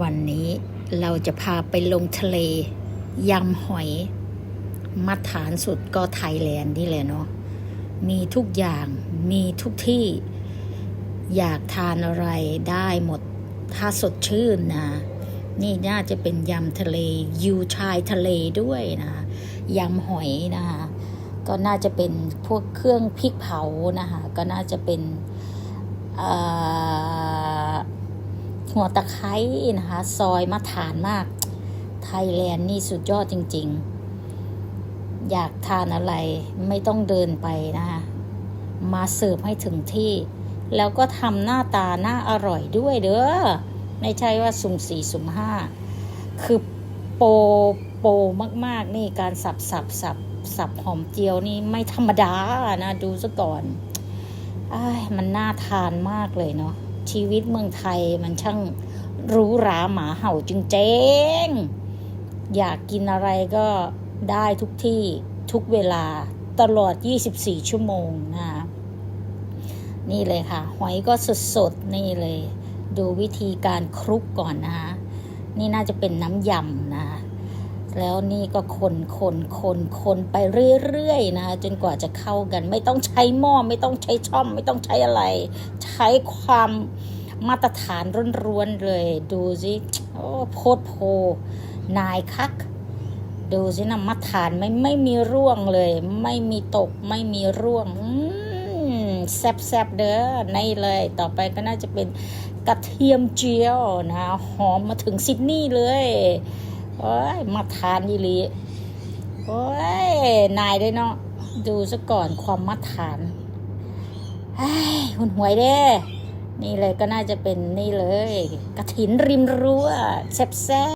วันนี้เราจะพาไปลงทะเลยำหอย มาตรฐานสุดก็ไทยแลนด์นี่แหละเนาะมีทุกอย่างมีทุกที่ อยากทานอะไรได้หมด ถ้าสดชื่นนะ นี่น่าจะเป็นยำทะเลยูชายทะเลด้วยนะยำหอยนะคะก็น่าจะเป็นพวกเครื่องพริกเผานะคะก็น่าจะเป็นเอ่อ หัวตะไคร้นะคะ ซอยมาฐานมาก ไทยแลนด์นี่สุดยอดจริง ๆ อยากทานอะไรไม่ต้องเดินไปนะคะมาเสิร์ฟให้ถึงที่ แล้วก็ทำหน้าตาน่าอร่อยด้วยเด้อไม่ใช่ว่าสุ่มสี่สุ่มห้าคือโปโปมาก ๆ นี่การสับสับสับสับหอมเจียวนี่ไม่ธรรมดานะ ดูซะก่อนอมันน่าทานมากเลยเนาะ ชีวิตเมืองไทยมันช่างหรูหราหมาเห่าจริงอยากกินอะไรก็ได้ทุกที่ทุกเวลาตลอด 24 ชั่วโมงนะคะนี่เลยค่ะ หอยก็สดๆ นี่เลย ดูวิธีการคลุกก่อนนะคะนี่น่าจะเป็นน้ำยำนะคะ แล้วนี่ก็คนคนคนคนไปเรื่อยๆนะจนกว่าจะเข้ากัน ไม่ต้องใช้หม้อไม่ต้องใช้ช่อม ไม่ต้องใช้อะไร ใช้ความมาตรฐานร้วนๆเลย ดูสิโอ้โพดโพ นายคัก ดูสินะมาตรฐานไม่ไม่มีร่วงเลย ไม่มีตกไม่มีร่วงอืมแซบๆเด้อในเลย ต่อไปก็น่าจะเป็นกระเทียมเจียวนะ หอมมาถึงซิดนีย์เลย โอ้ยมาทานอีหลีโอ้ยนายได้เนาะดูซะก่อนความมาทานไอ้หุ่นหวยเด้นี่เลยก็น่าจะเป็นนี่เลย กระถินริมรั้วแซ่บๆ